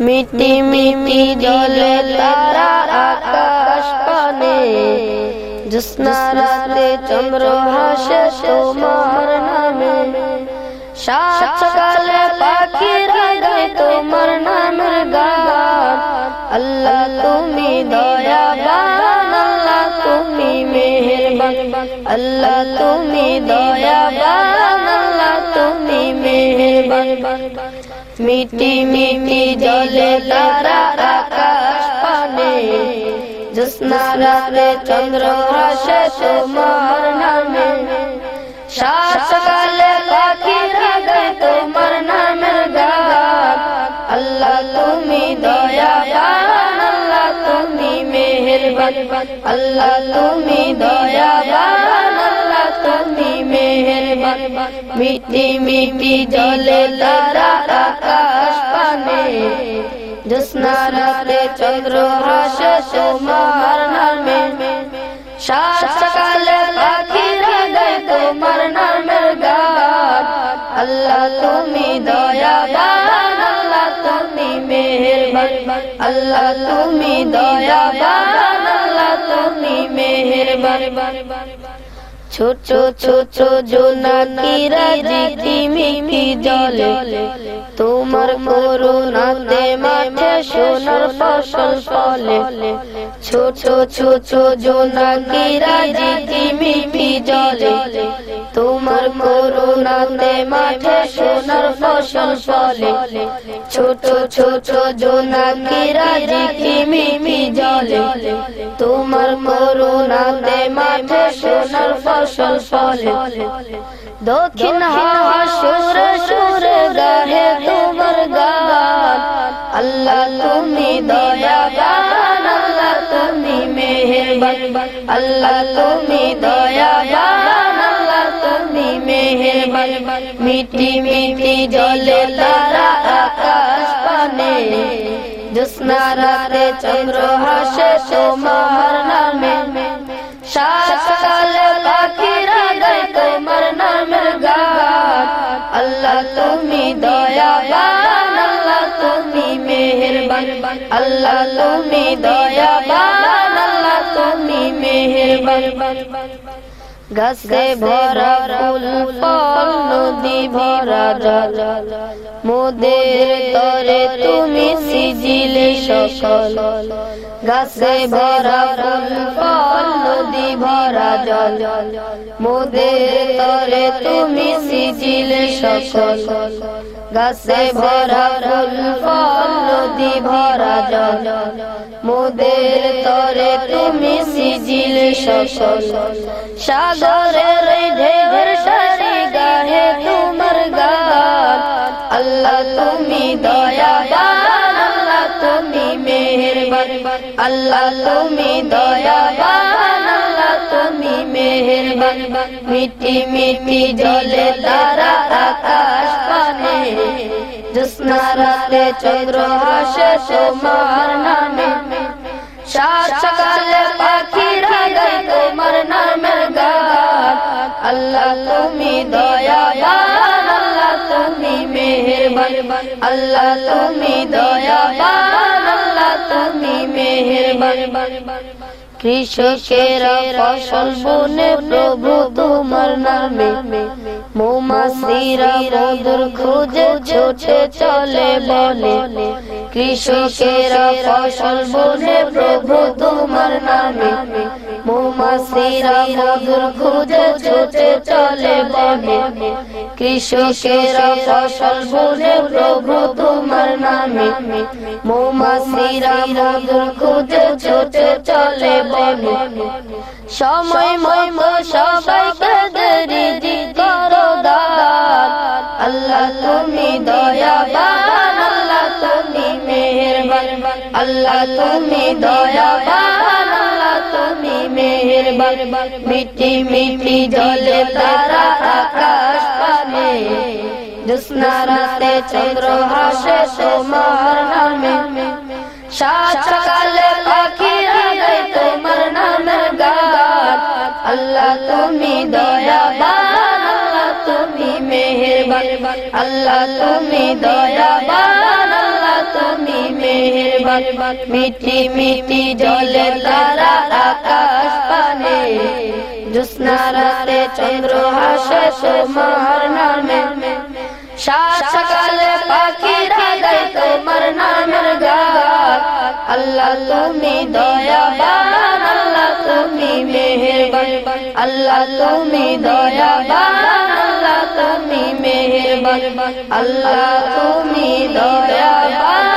মিটি মিটি জলে তারা আকাশ পানে জ্যোৎস্না রাতে চন্দ্র হাসে তোমার নামে সাত সকালে পাখিরা গায় তোমার নামের গান আল্লাহ তুমি দয়াবান আল্লাহ তুমি মেহেরবান আল্লাহ তুমি দয়াবান মিটি মিটি জলে তারা আকাশ পানে জ্যোৎস্না রাতে চন্দ্র হাসে তোমার নামে সাত সকালে পাখিরা গায় তোমার নামের গান আল্লাহ তুমি দয়াবান আল্লাহ তুমি মেহেরবান আল্লাহ তুমি দয়াবান আল্লাহ তুমি মেহেরবান মিটি মিটি জলে তারা আকাশ পানে জ্যোৎস্না রাতে চন্দ্র হাসে তোমার নামে সাত সকালে পাখিরা গায় তোমার নামের গান আল্লাহ তুমি দয়াবান আল্লাহ তুমি মেহেরবান আল্লাহ তুমি দয়াবান আল্লাহ তুমি মেহেরবান ছোট ছোট জোনাকিরা জলে? তোমার করুণাতে মাঠে সোনার ফসল ফলে। ছোট ছোট জোনাকিরা রাজি মিকি জলে? তোমার করুণাতে মাঠে সোনার ফসল ফলে। ছোট ছোট জোনাকিরা জিকি মিকি জলে। তোমার করুণাতে মাঠে সোনার ফসল ফলে। দক্ষিণ হাওয়া সুরে সুরে গাহে তোমার গান। আল্লাহ তুমি দয়াবান, আল্লাহ তুমি মেহেরবান। আল্লাহ তুমি আল্লাহ তুমি মেহেরবান, মিটি মিটি জলে তারা আকাশ পানে। জ্যোৎস্না রাতে চন্দ্র হাসে তোমার নামে। সাত সকালে পাখিরা গায় তোমার নামের গান। আল্লাহ তুমি দয়াবান, আল্লাহ তুমি মেহেরবান। আল্লাহ তুমি দয়াবান, আল্লাহ তুমি মেহেরবান। গাছে ভরা ফুল ফল নদী ভরা জল। মোদের তরে তুমি সিজিলে সকল। গাছে ভরা ফুল ফল নদী ভরা জল। মোদের তরে তুমি সিজিলে সকল। গাছে ভরা ফুল ফল নদী ভরা জল মোদের তরে তুমি সিজিল সাগরের ঢেউর মিটি মিটি জলে তারা আকাশ পানে। জ্যোৎস্না রাতে চন্দ্র হাসে তোমার নামে। সাত সকালে পাখিরা গায় তোমার নামের গান। আল্লাহ তুমি দয়াবান, আল্লাহ তুমি মেহেরবান। আল্লাহ তুমি দয়াবান, আল্লাহ তুমি মেহেরবান। কৃষকেরা ফসল বনে প্রভু তোমার নামে। মৌমাছিরা মধুর খুঁজে ছোটে চলে বলে কৃষকেরা ফসল বনে, প্রভু তোমার নামে। মৌমাছিরা মধুর খুঁজে ছোটে চলে বলে কৃষকেরা ফসল বনে, প্রভু তোমার নামে। মৌমাছিরা মধুর খুঁজে ছোটে চলে বলে সময় মতো সবাইকে দেরি করো আল্লাহ তুমি দয়াবান আল্লাহ তুমি মেহেরবান মিটি মিটি জলে তারা আকাশ পানে জ্যোৎস্না রাতে চন্দ্র হাসে তোমার নামে সাত সকালে পাখিরা গায় তোমার নামের গান আল্লাহ তুমি দয়াবান আল্লাহ তুমি মেহেরবান আল্লাহ তুমি দয়াবান আল্লাহ তুমি মেহেরবান মিটি মিটি জলে তারা আকাশ পানে জ্যোৎস্না রাতে চন্দ্র হাসে তোমার নামে সাত সকালে পাখিরা গায় তোমার নামের গান আল্লাহ তুমি দয়াবান আল্লাহ তুমি মেহেরবান আল্লাহ তুমি দয়াবান আল্লাহ তুমি মেহেরবান আল্লাহ তুমি দয়াবান